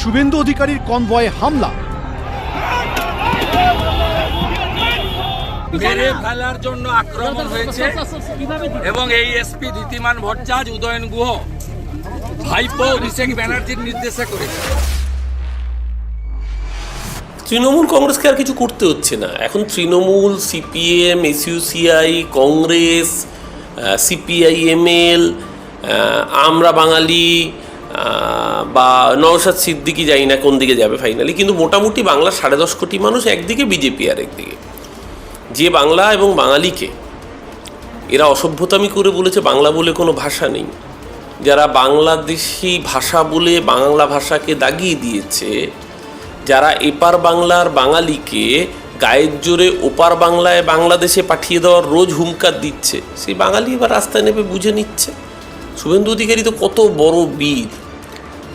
শুভেন্দু অধিকারীর কনভয়ে হামলা। মেরে ফেলার জন্য আক্রমণ হয়েছে এবং এই এসপি ধীতিমান ভট্টাচার্য উদয়ন গুহ ভাইপো অভিষেক ব্যানার্জির নির্দেশে করেছে। তৃণমূল কংগ্রেসকে আর কিছু করতে হচ্ছে না। এখন Trinamool CPM SUCI Congress CPIML Amra Bangali বা নওশাদ সিদ্দিকি যাই না কোন দিকে যাবে ফাইনালি কিন্তু মোটামুটি বাংলার সাড়ে দশ কোটি মানুষ একদিকে বিজেপি আর একদিকে। যে বাংলা এবং বাঙালিকে, এরা অসভ্যতামি করে বলেছে, বাংলা বলে কোনো ভাষা নেই। যারা বাংলাদেশি ভাষা বলে বাংলা ভাষাকে দাগিয়ে দিয়েছে, যারা এপার বাংলার বাঙালিকে গায়ের জোরে ওপার বাংলায় বাংলাদেশে পাঠিয়ে দেওয়ার রোজ হুমকার দিচ্ছে, সেই বাঙালি এবার রাস্তায় নেমে বুঝে নিচ্ছে। শুভেন্দু অধিকারী তো কত বড় বীর।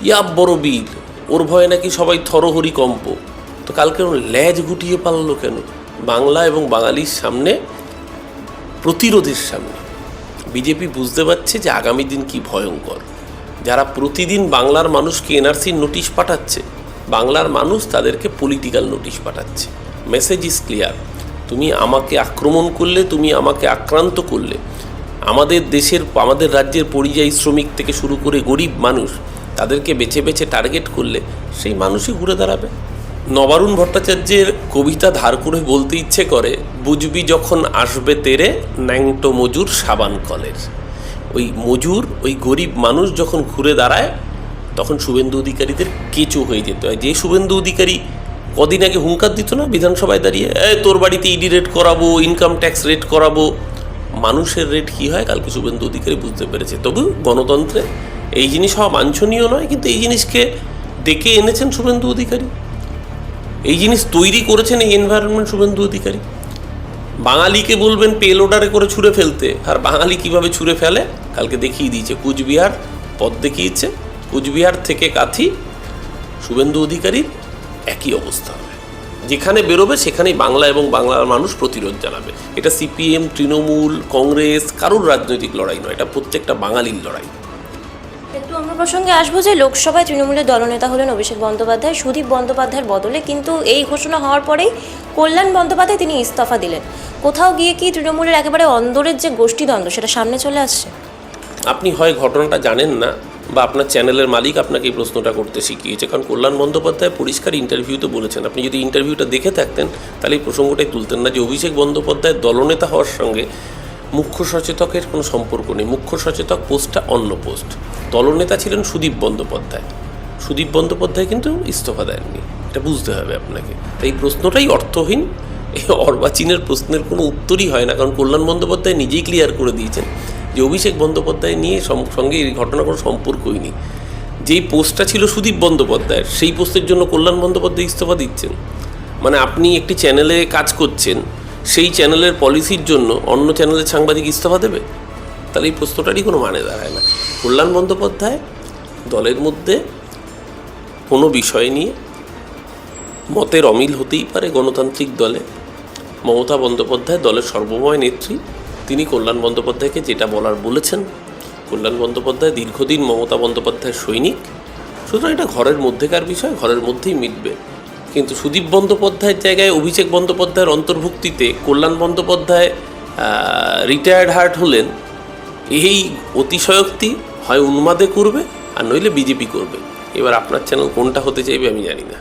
ইয়াব বড় বীর, ওর ভয়ে নাকি সবাই থরহরি কম্প। তো কালকে ওর ল্যাজ গুটিয়ে পারল কেন? বাংলা এবং বাঙালির সামনে, প্রতিরোধের সামনে। বিজেপি বুঝতে পারছে যে আগামী দিন কি ভয়ঙ্কর। যারা প্রতিদিন বাংলার মানুষকে এনআরসির নোটিশ পাঠাচ্ছে, বাংলার মানুষ তাদেরকে পলিটিক্যাল নোটিশ পাঠাচ্ছে। মেসেজ ইজ ক্লিয়ার তুমি আমাকে আক্রমণ করলে, তুমি আমাকে আক্রান্ত করলে। আমাদের দেশের, আমাদের রাজ্যের পরিযায়ী শ্রমিক থেকে শুরু করে গরিব মানুষ তাদেরকে বেছে বেছে টার্গেট করলে সেই মানুষই ঘুরে দাঁড়াবে। নবারুণ ভট্টাচার্যের কবিতা ধার করে বলতে ইচ্ছে করে, বুঝবি যখন আসবে তেরে ন্যাংটো মজুর সাবান কলের। ওই মজুর, ওই গরিব মানুষ যখন ঘুরে দাঁড়ায়, তখন শুভেন্দু অধিকারীদের কেঁচো হয়ে যেতে। হয় যে শুভেন্দু অধিকারী কদিন আগে হুঙ্কার দিত না বিধানসভায় দাঁড়িয়ে, এ, তোর বাড়িতে ইডি রেট করাবো ইনকাম ট্যাক্স রেট করাবো। মানুষের রেট কী হয়? কালকে শুভেন্দু অধিকারী বুঝতে পেরেছে। তবু গণতন্ত্রে এই জিনিস হওয়া বাঞ্ছনীয় নয়, কিন্তু এই জিনিসকে ডেকে এনেছেন শুভেন্দু অধিকারী। এই জিনিস তৈরি করেছেন এই এনভায়রনমেন্ট শুভেন্দু অধিকারী। বাঙালিকে বলবেন পেল অর্ডারে করে ছুঁড়ে ফেলতে। আর বাঙালি কীভাবে ছুঁড়ে ফেলে? কালকে দেখিয়ে দিয়েছে, কুচবিহার পথ দেখিয়েছে। কুচবিহার থেকে কাথি শুভেন্দু অধিকারীর একই অবস্থা হবে। যেখানে বেরোবে সেখানেই বাংলা এবং বাংলার মানুষ প্রতিরোধ জানাবে। এটা সিপিএম, তৃণমূল, কংগ্রেস, কারোর রাজনৈতিক লড়াই নয়, এটা প্রত্যেকটা বাঙালির লড়াই। আমরা প্রসঙ্গে আসব যে লোকসভায় তৃণমূলের দলনেতা হলেন অভিষেক বন্দ্যোপাধ্যায়, সুদীপ বন্দ্যোপাধ্যায়ের বদলে কিন্তু এই ঘোষণা হওয়ার পরেই কল্যাণ বন্দ্যোপাধ্যায় তিনি ইস্তফা দিলেন। কোথাও গিয়ে কি তৃণমূলের একেবারে অন্দরের যে গোষ্ঠীদ্বন্দ্ব সেটা সামনে চলে আসছে? আপনি হয় ঘটনাটা জানেন না বা আপনার চ্যানেলের মালিক আপনাকে এই প্রশ্নটা করতে শিখিয়েছে। কারণ কল্যাণ বন্দ্যোপাধ্যায় পরিষ্কার ইন্টারভিউতে বলেছেন। আপনি যদি ইন্টারভিউটা দেখে থাকতেন, তাহলে এই প্রসঙ্গটাই তুলতেন না যে অভিষেক বন্দ্যোপাধ্যায় দলনেতা হওয়ার সঙ্গে মুখ্য সচেতকের কোনো সম্পর্ক নেই। মুখ্য সচেতক পোস্টটা অন্য পোস্ট। দলনেতা ছিলেন সুদীপ বন্দ্যোপাধ্যায়। সুদীপ বন্দ্যোপাধ্যায় কিন্তু ইস্তফা দেননি। এটা বুঝতে হবে আপনাকে। তাই এই প্রশ্নটাই অর্থহীন। এই অর্বাচীনের প্রশ্নের কোনো উত্তরই হয় না। কারণ কল্যাণ বন্দ্যোপাধ্যায় নিজেই ক্লিয়ার করে দিয়েছেন যে অভিষেক বন্দ্যোপাধ্যায় নিয়ে সঙ্গে এই ঘটনা কোনো সম্পর্কই নেই। যেই পোস্টটা ছিল সুদীপ বন্দ্যোপাধ্যায়ের, সেই পোস্টের জন্য কল্যাণ বন্দ্যোপাধ্যায় ইস্তফা দিচ্ছেন। মানে আপনি একটি চ্যানেলে কাজ করছেন। সেই চ্যানেলের পলিসির জন্য অন্য চ্যানেলের সাংবাদিক ইস্তফা দেবে? তাহলে এই প্রশ্নটারই কোনো মানে দাঁড়ায় না। কল্যাণ বন্দ্যোপাধ্যায় দলের মধ্যে কোনো বিষয় নিয়ে মতের অমিল হতেই পারে গণতান্ত্রিক দলে। মমতা বন্দ্যোপাধ্যায় দলের সর্বময় নেত্রী। তিনি কল্যাণ বন্দ্যোপাধ্যায়কে যেটা বলার বলেছেন, কল্যাণ বন্দ্যোপাধ্যায় দীর্ঘদিন মমতা বন্দ্যোপাধ্যায়ের সৈনিক। সুতরাং এটা ঘরের মধ্যেকার বিষয়, ঘরের মধ্যেই মিটবে। কিন্তু সুদীপ বন্দ্যোপাধ্যায়ের জায়গায় অভিষেক বন্দ্যোপাধ্যায়ের অন্তর্ভুক্তিতে কল্যাণ বন্দ্যোপাধ্যায় রিটায়ার্ড হার্ট হলেন, এই অতিশয়োক্তি হয় উন্মাদে করবে আর নইলে বিজেপি করবে। এবার আপনার চ্যানেল কোনটা হতে চাইবে আমি জানি না।